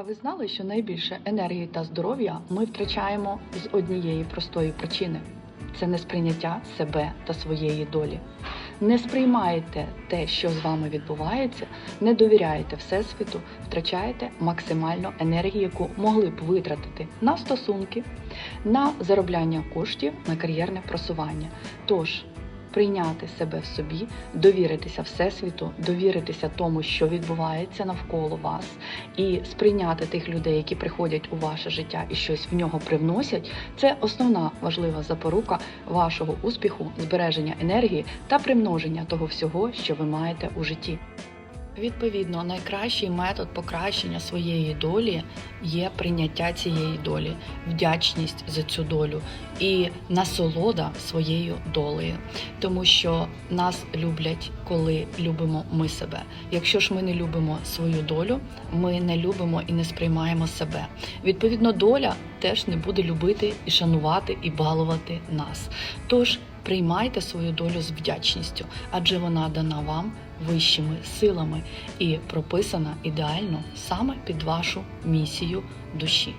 А ви знали, що найбільше енергії та здоров'я ми втрачаємо з однієї простої причини це несприйняття себе та своєї долі. Не сприймаєте те, що з вами відбувається, не довіряєте Всесвіту, втрачаєте максимальну енергію, яку могли б витратити на стосунки, на заробляння коштів, на кар'єрне просування. Тож прийняти себе в собі, довіритися Всесвіту, довіритися тому, що відбувається навколо вас, і сприйняти тих людей, які приходять у ваше життя і щось в нього привносять, це основна важлива запорука вашого успіху, збереження енергії та примноження того всього, що ви маєте у житті. Відповідно, найкращий метод покращення своєї долі є прийняття цієї долі, вдячність за цю долю і насолода своєю долею, тому що нас люблять, коли любимо ми себе. Якщо ж ми не любимо свою долю, ми не любимо і не сприймаємо себе. Відповідно, доля теж не буде любити і шанувати і балувати нас. Тож приймайте свою долю з вдячністю, адже вона дана вам вищими силами і прописана ідеально саме під вашу місію душі.